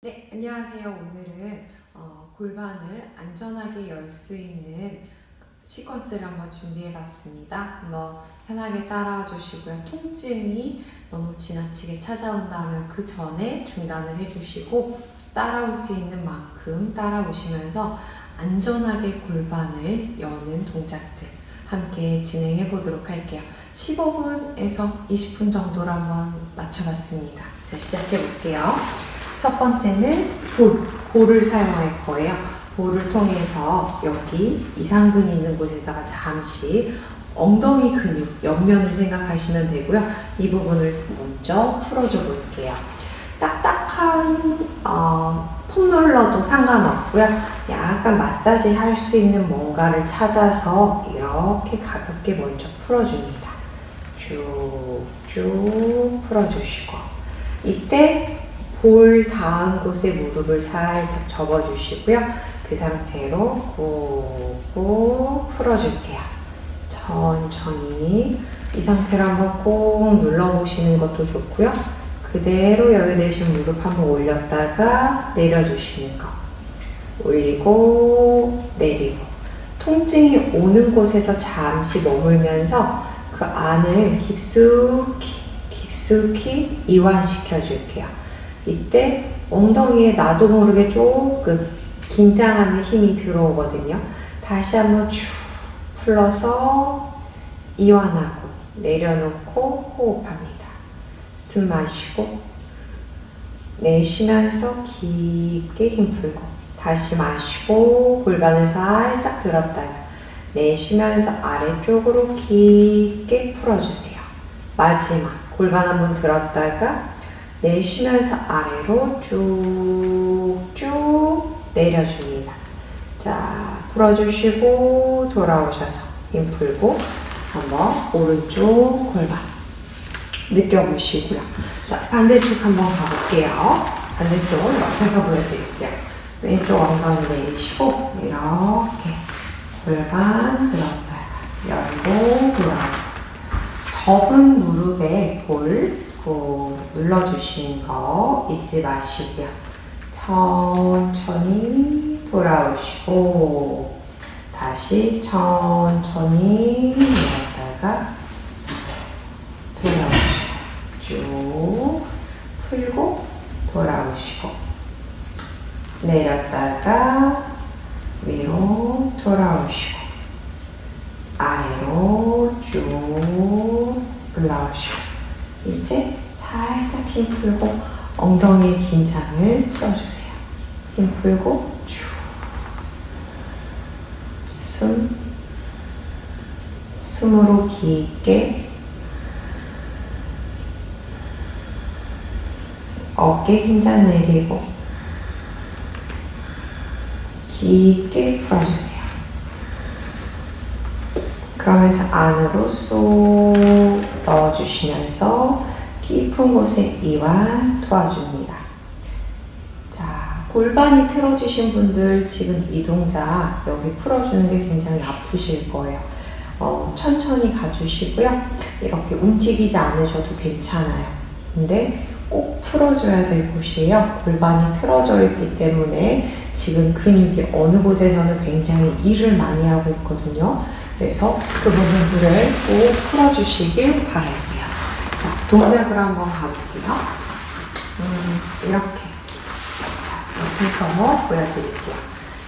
네, 안녕하세요. 오늘은 어, 골반을 안전하게 열 수 있는 시퀀스를 한번 준비해 봤습니다. 한번 편하게 따라와 주시고요. 통증이 너무 지나치게 찾아온다면 그 전에 중단을 해 주시고 따라올 수 있는 만큼 따라오시면서 안전하게 골반을 여는 동작들 함께 진행해 보도록 할게요. 15분에서 20분 정도로 한번 맞춰봤습니다. 자, 시작해 볼게요. 첫 번째는 볼, 볼을 사용할 거예요. 볼을 통해서 여기 이상근이 있는 곳에다가 잠시 엉덩이 근육, 옆면을 생각하시면 되고요. 이 부분을 먼저 풀어줘 볼게요. 딱딱한 어, 폼롤러도 상관없고요. 약간 마사지 할 수 있는 뭔가를 찾아서 이렇게 가볍게 먼저 풀어줍니다. 쭉쭉 풀어주시고 이때 볼 닿은 곳에 무릎을 살짝 접어주시고요. 그 상태로 꾹꾹 풀어줄게요. 천천히 이 상태로 한번 꼭 눌러보시는 것도 좋고요. 그대로 여유 되신 무릎 한번 올렸다가 내려주시는 거. 올리고 내리고 통증이 오는 곳에서 잠시 머물면서 그 안을 깊숙이 깊숙이 이완시켜 줄게요. 이때 엉덩이에 나도 모르게 조금 긴장하는 힘이 들어오거든요. 다시 한번 쭉 풀어서 이완하고 내려놓고 호흡합니다. 숨 마시고 내쉬면서 깊게 힘 풀고 다시 마시고 골반을 살짝 들었다가 내쉬면서 아래쪽으로 깊게 풀어주세요. 마지막 골반 한번 들었다가 내쉬면서 아래로 쭉쭉 내려줍니다. 자, 풀어주시고 돌아오셔서 힘 풀고 한번 오른쪽 골반 느껴보시고요. 자, 반대쪽 한번 가볼게요. 반대쪽 옆에서 보여드릴게요. 왼쪽 엉덩이 내리시고 이렇게 골반 들었다가 열고 돌아오고 접은 무릎에 볼꾹 눌러주시는 거 잊지 마시고요. 천천히 돌아오시고 다시 천천히 내렸다가 돌아오시고 쭉 풀고 돌아오시고 내렸다가 위로 돌아오시고 아래로 쭉 올라오시고 이제 살짝 힘 풀고 엉덩이 긴장을 풀어주세요. 힘 풀고 쭉 숨, 숨으로 깊게 어깨 긴장 내리고 깊게 풀어주세요. 그러면서 안으로 쏙 넣어주시면서 깊은 곳에 이완 도와줍니다. 자, 골반이 틀어지신 분들 지금 이 동작 여기 풀어주는 게 굉장히 아프실 거예요. 어, 천천히 가주시고요. 이렇게 움직이지 않으셔도 괜찮아요. 근데 꼭 풀어줘야 될 곳이에요. 골반이 틀어져 있기 때문에 지금 근육이 어느 곳에서는 굉장히 일을 많이 하고 있거든요. 그래서 그 부분들을 꼭 풀어주시길 바랄게요. 자, 동작으로 한번 가볼게요. 음, 이렇게. 자, 옆에서 보여드릴게요.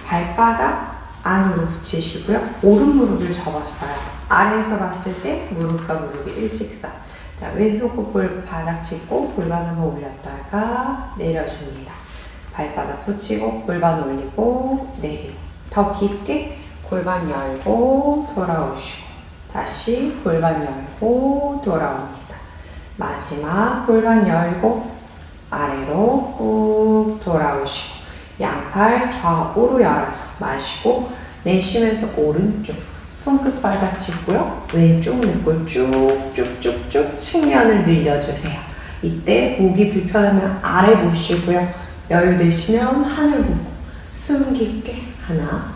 발바닥 안으로 붙이시고요. 오른 무릎을 접었어요. 아래에서 봤을 때 무릎과 무릎이 일직선. 자, 왼손 콧볼 바닥 짚고 골반 한번 올렸다가 내려줍니다. 발바닥 붙이고 골반 올리고 내리고 더 깊게 골반 열고 돌아오시고 다시 골반 열고 돌아옵니다. 마지막 골반 열고 아래로 꾹 돌아오시고 양팔 좌우로 열어서 마시고 내쉬면서 오른쪽 손끝바닥 짚고요. 왼쪽 늑골 쭉쭉쭉쭉 측면을 늘려주세요. 이때 목이 불편하면 아래 보시고요. 여유 되시면 하늘 보고 숨 깊게 하나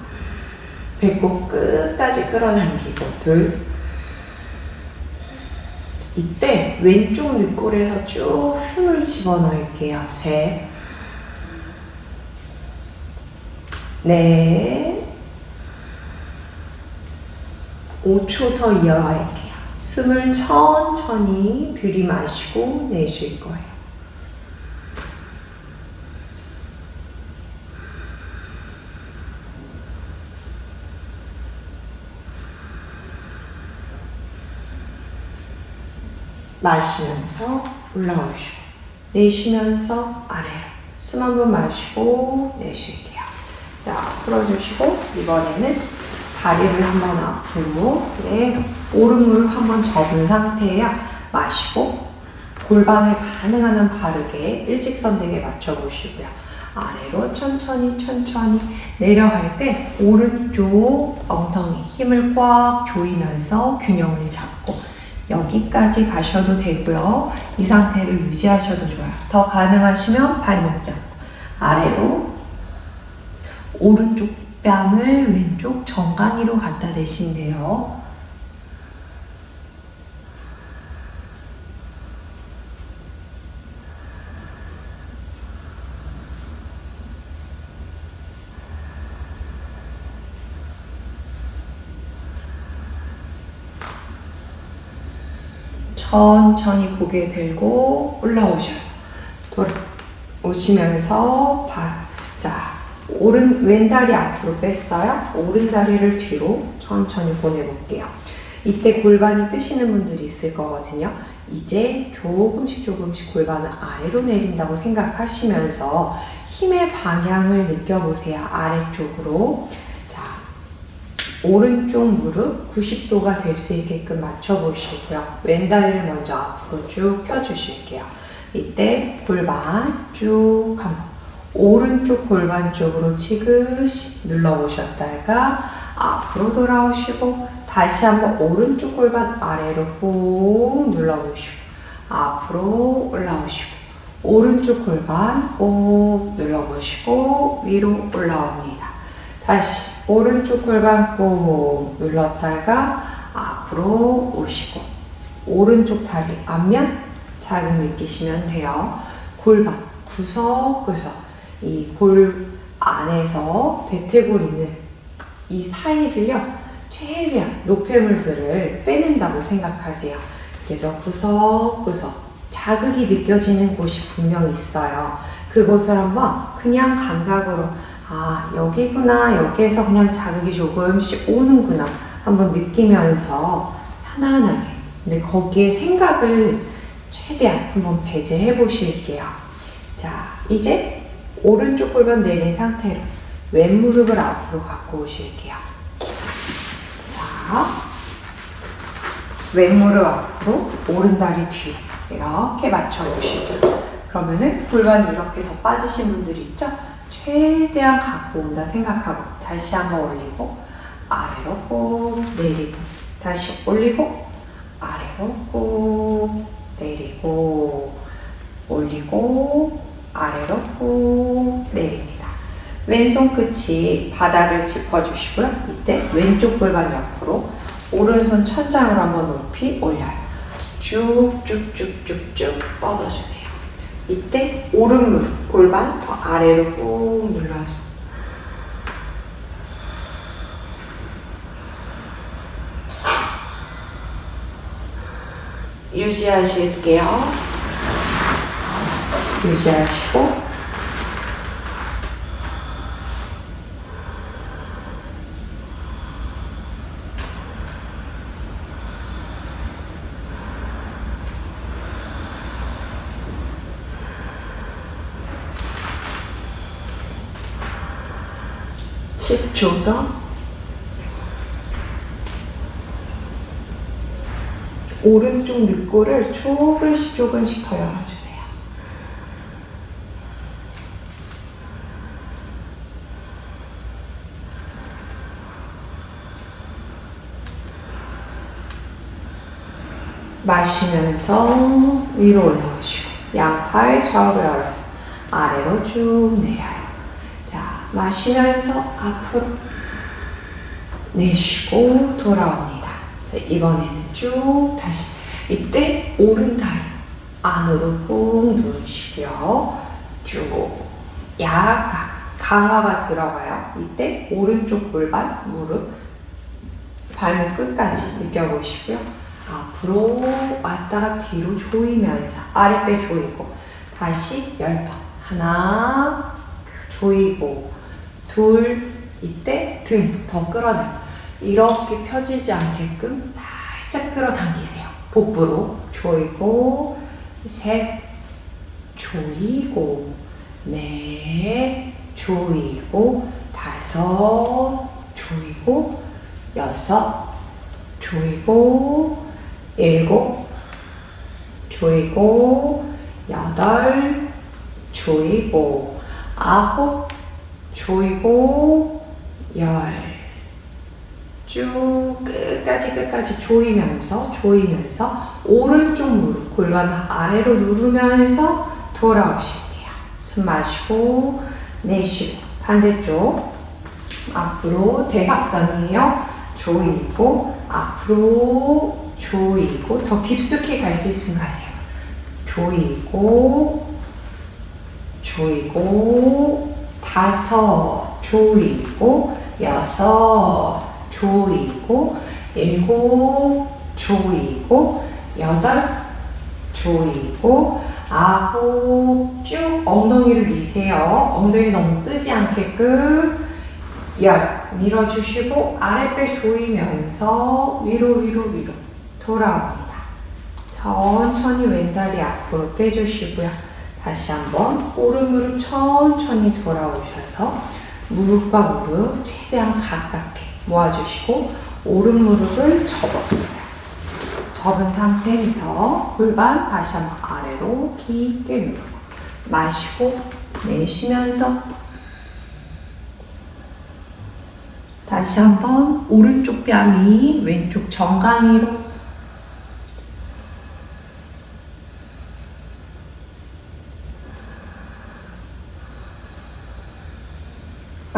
배꼽 끝까지 끌어당기고 둘 이때 왼쪽 늑골에서 쭉 숨을 집어넣을게요. 셋. 네. 5초 더 이어갈게요. 숨을 천천히 들이마시고 내쉴 거예요. 마시면서 올라오시고 내쉬면서 아래로 숨 한 번 마시고 내쉴게요. 자 풀어주시고 이번에는 다리를 한번 앞으로 그대로 오른 무릎 한번 접은 상태예요. 마시고 골반을 가능한 한 바르게 일직선되게 맞춰보시고요. 아래로 천천히 천천히 내려갈 때 오른쪽 엉덩이 힘을 꽉 조이면서 균형을 잡고 여기까지 가셔도 되고요. 이 상태를 유지하셔도 좋아요. 더 가능하시면 발목 잡고 아래로 오른쪽 뺨을 왼쪽 정강이로 갖다 대시면 돼요. 천천히 고개 들고 올라오셔서 돌아오시면서 발. 자, 오른 왼다리 앞으로 뺐어요. 오른 다리를 뒤로 천천히 보내볼게요. 이때 골반이 뜨시는 분들이 있을 거거든요. 이제 조금씩 조금씩 골반을 아래로 내린다고 생각하시면서 힘의 방향을 느껴보세요. 아래쪽으로. 자, 오른쪽 무릎 90도가 될 수 있게끔 맞춰보시고요. 왼 다리를 먼저 앞으로 쭉 펴주실게요. 이때 골반 쭉 한번 오른쪽 골반 쪽으로 지그시 눌러보셨다가 앞으로 돌아오시고 다시 한번 오른쪽 골반 아래로 꾹 눌러보시고 앞으로 올라오시고 오른쪽 골반 꾹 눌러보시고 위로 올라옵니다. 다시 오른쪽 골반 꾹 눌렀다가 앞으로 오시고 오른쪽 다리 앞면 자극 느끼시면 돼요. 골반 구석구석 이 골 안에서 대퇴골 있는 이 사이를요 최대한 노폐물들을 빼낸다고 생각하세요. 그래서 구석구석 자극이 느껴지는 곳이 분명히 있어요. 그곳을 한번 그냥 감각으로 아 여기구나 여기에서 그냥 자극이 조금씩 오는구나 한번 느끼면서 편안하게 근데 거기에 생각을 최대한 한번 배제해 보실게요. 자 이제 오른쪽 골반 내린 상태로 왼 무릎을 앞으로 갖고 오실게요. 자, 왼 무릎 앞으로, 오른 다리 뒤로 이렇게 맞춰 보시고요. 그러면은 골반이 이렇게 더 빠지신 분들이 있죠? 최대한 갖고 온다 생각하고 다시 한번 올리고 아래로 꾹 내리고 다시 올리고 아래로 꾹 내리고 올리고 아래로 꾹 내립니다. 왼손 끝이 바닥을 짚어주시고요. 이때 왼쪽 골반 옆으로 오른손 천장으로 한번 높이 올려요. 쭉쭉쭉쭉쭉 뻗어주세요. 이때 오른 무릎 골반 더 아래로 꾹 눌러서 유지하실게요. 유지하시고 (10초) 더 오른쪽 늑골을 조금씩 조금씩 더 열어주세요. 마시면서 위로 올라오시고 양팔 좌우로 열어서 아래로 쭉 내려요. 자, 마시면서 앞으로 내쉬고 돌아옵니다. 자, 이번에는 쭉 다시 이때 오른 다리 안으로 꾹 누르시고요. 쭉 약간 강화가 들어가요. 이때 오른쪽 골반, 무릎, 발목 끝까지 느껴보시고요. 앞으로 왔다가 뒤로 조이면서 아랫배 조이고 다시 열 번. 하나 조이고 둘 이때 등 더 끌어당 이렇게 펴지지 않게끔 살짝 끌어당기세요. 복부로 조이고 셋 조이고 넷 조이고 다섯 조이고 여섯 조이고 일곱 조이고 여덟 조이고 아홉 조이고 열 쭉 끝까지 끝까지 조이면서 조이면서 오른쪽 무릎 골반 아래로 누르면서 돌아오실게요. 숨 마시고 내쉬고 반대쪽 앞으로 대각선이에요. 조이고 앞으로 조이고 더 깊숙이 갈 수 있으면 가세요. 조이고 조이고 다섯 조이고 여섯 조이고 일곱 조이고 여덟 조이고 아홉 쭉 엉덩이를 미세요. 엉덩이 너무 뜨지 않게끔 열 밀어주시고 아랫배 조이면서 위로 위로 위로 돌아옵니다. 천천히 왼다리 앞으로 빼주시고요. 다시 한번 오른 무릎 천천히 돌아오셔서 무릎과 무릎 최대한 가깝게 모아주시고 오른 무릎을 접었어요. 접은 상태에서 골반 다시 한번 아래로 깊게 누르고 마시고 내쉬면서 다시 한번 오른쪽 뺨이 왼쪽 정강이로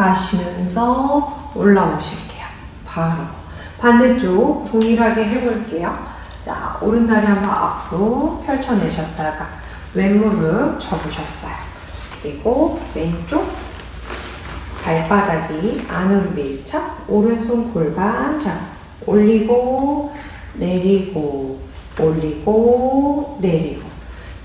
마시면서 올라오실게요. 바로 반대쪽 동일하게 해볼게요. 자, 오른 다리 한번 앞으로 펼쳐내셨다가 왼무릎 접으셨어요. 그리고 왼쪽 발바닥이 안으로 밀착, 오른손 골반 잡, 올리고 내리고 올리고 내리고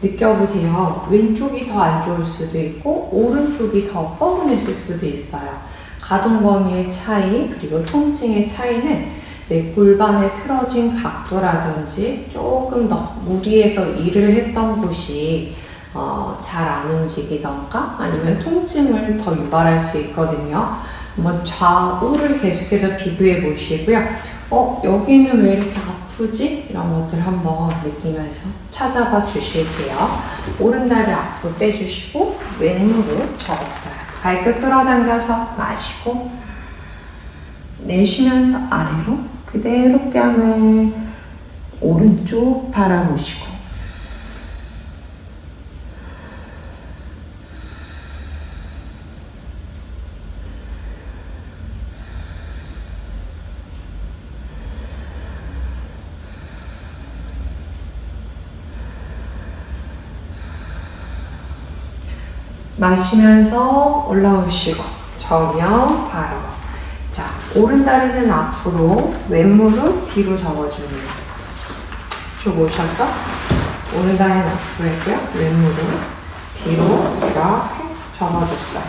느껴보세요. 왼쪽이 더 안 좋을 수도 있고 오른쪽이 더 뻐근했을 수도 있어요. 가동 범위의 차이 그리고 통증의 차이는 내 골반의 틀어진 각도라든지 조금 더 무리해서 일을 했던 곳이 어, 잘 안 움직이던가 아니면 통증을 더 유발할 수 있거든요. 한번 좌우를 계속해서 비교해 보시고요. 어, 여기는 왜 이렇게 아프지? 이런 것들 한번 느끼면서 찾아봐 주실게요. 오른다리 앞으로 빼주시고 왼무릎 접었어요. 발끝 끌어당겨서 마시고 내쉬면서 아래로 그대로 뺨을 오른쪽 바라보시고 마시면서 올라오시고 정면 바로. 자 오른 다리는 앞으로 왼 무릎 뒤로 접어줍니다. 쭉 오셔서 오른 다리는 앞으로 했고요. 왼 무릎 뒤로 이렇게 접어줬어요.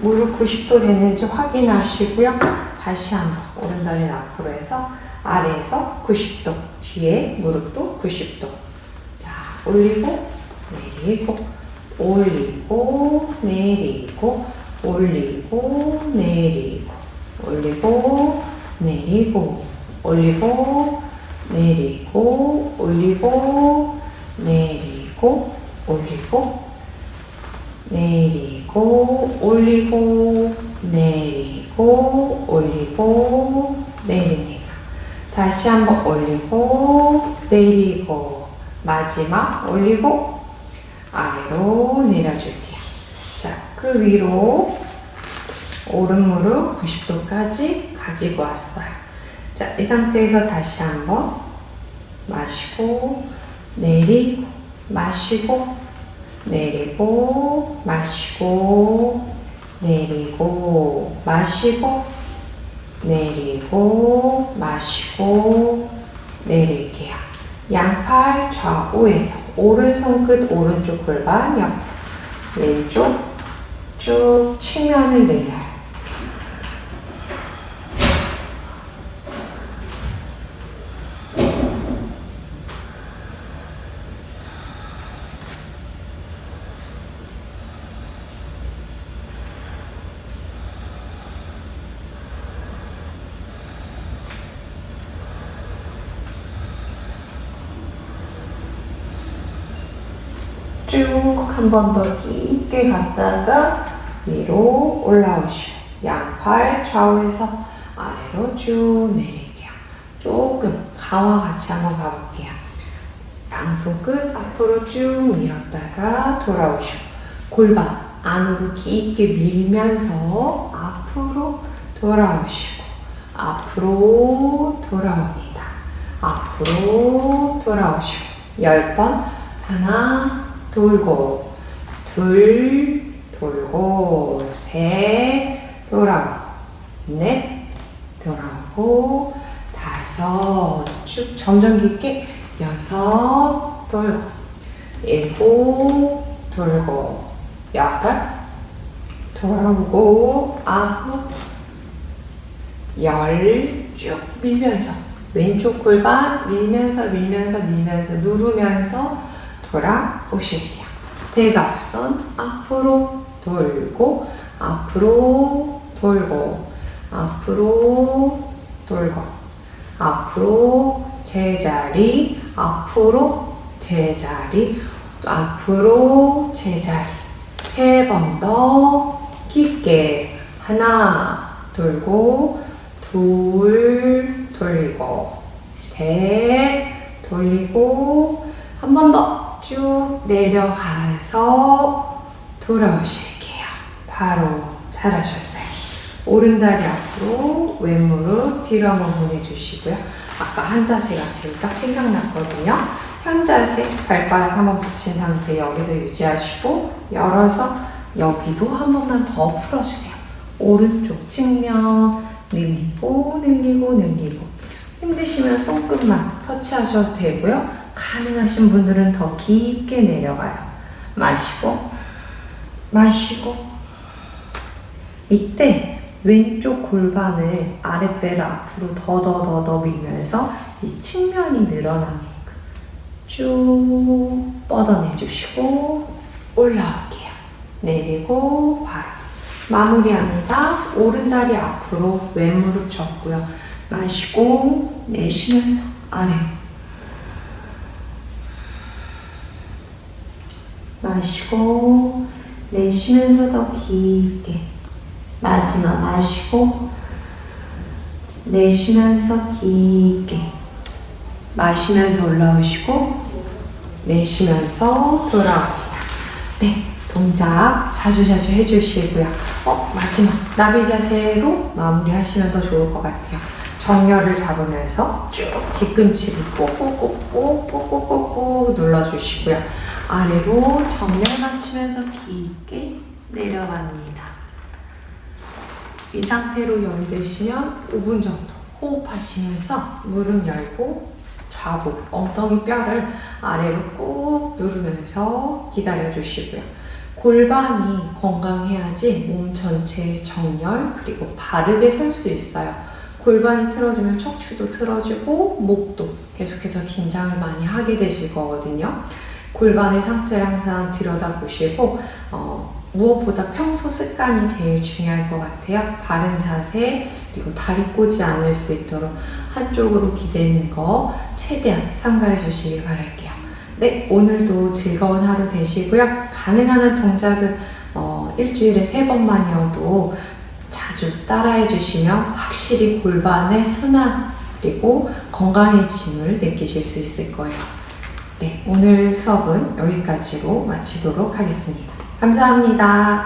무릎 90도 됐는지 확인하시고요. 다시 한번 오른 다리는 앞으로 해서 아래에서 90도 뒤에 무릎도 90도. 자 올리고 내리고 올리고 내리고 올리고 내리고 올리고 내리고 올리고 내리고 올리고 내리고 올리고 내리고 올리고 내리고 올리고 내립니다. 다시 한번 올리고 내리고 마지막 올리고 아래로 내려줄게요. 자, 그 위로 오른 무릎 90도까지 가지고 왔어요. 자, 이 상태에서 다시 한번 마시고 내리고 마시고 내리고 마시고 내리고 마시고 내리고 마시고 내릴게요. 양팔 좌우에서 오른 손 끝 오른쪽 골반 옆 왼쪽 쭉 측면을 내려요. 쭉 한 번 더 깊게 갔다가 위로 올라오시고 양팔 좌우에서 아래로 쭉 내릴게요. 조금 가와 같이 한번 가볼게요. 양손 끝 앞으로 쭉 밀었다가 돌아오시고 골반 안으로 깊게 밀면서 앞으로 돌아오시고 앞으로 돌아옵니다. 앞으로 돌아오시고 열번 하나 돌고 둘 돌고 셋 돌아오고 넷 돌아오고 다섯 쭉 점점 깊게 여섯 돌고 일곱 돌고 여덟 돌아오고 아홉 열 쭉 밀면서 왼쪽 골반 밀면서 밀면서 밀면서 누르면서 돌아오실게요. 대각선 앞으로 돌고 앞으로 돌고 앞으로 돌고 앞으로 제자리 앞으로 제자리 앞으로 제자리 세 번 더 깊게 하나 돌고 둘 돌리고 셋 돌리고 한 번 더 쭉 내려가서 돌아오실게요. 바로 잘하셨어요. 오른다리 앞으로 왼무릎 뒤로 한번 보내주시고요. 아까 한 자세가 지금 딱 생각났거든요. 현 자세 발바닥 한번 붙인 상태 여기서 유지하시고 열어서 여기도 한 번만 더 풀어주세요. 오른쪽 측면 늘리고 늘리고 늘리고 힘드시면 손끝만 터치하셔도 되고요. 가능하신 분들은 더 깊게 내려가요. 마시고 마시고 이때 왼쪽 골반을 아랫배를 앞으로 더더더더 밀면서 이 측면이 늘어나게끔 쭉 뻗어내 주시고 올라올게요. 내리고 바로 마무리합니다. 오른다리 앞으로 왼무릎 접고요. 마시고 내쉬면서 아래 마시고 내쉬면서 더 깊게 마지막 마시고 내쉬면서 깊게 마시면서 올라오시고 내쉬면서 돌아옵니다. 네, 동작 자주자주 해주시고요. 어, 마지막 나비 자세로 마무리하시면 더 좋을 것 같아요. 정렬을 잡으면서 쭉 뒤꿈치를 꼭꼭꼭꼭꼭꼭꼭 눌러주시고요. 아래로 정렬 맞추면서 깊게 내려갑니다. 이 상태로 연되시면 5분 정도 호흡하시면서 무릎 열고 좌복 엉덩이 뼈를 아래로 꾹 누르면서 기다려 주시고요. 골반이 건강해야지 몸 전체의 정렬 그리고 바르게 설 수 있어요. 골반이 틀어지면 척추도 틀어지고 목도 계속해서 긴장을 많이 하게 되실 거거든요. 골반의 상태를 항상 들여다보시고 어, 무엇보다 평소 습관이 제일 중요할 것 같아요. 바른 자세 그리고 다리 꼬지 않을 수 있도록 한쪽으로 기대는 거 최대한 삼가해 주시길 바랄게요. 네, 오늘도 즐거운 하루 되시고요. 가능한 한 동작은 어, 일주일에 세 번만이어도 자주 따라해 주시면 확실히 골반의 순환 그리고 건강해짐을 느끼실 수 있을 거예요. 네, 오늘 수업은 여기까지로 마치도록 하겠습니다. 감사합니다.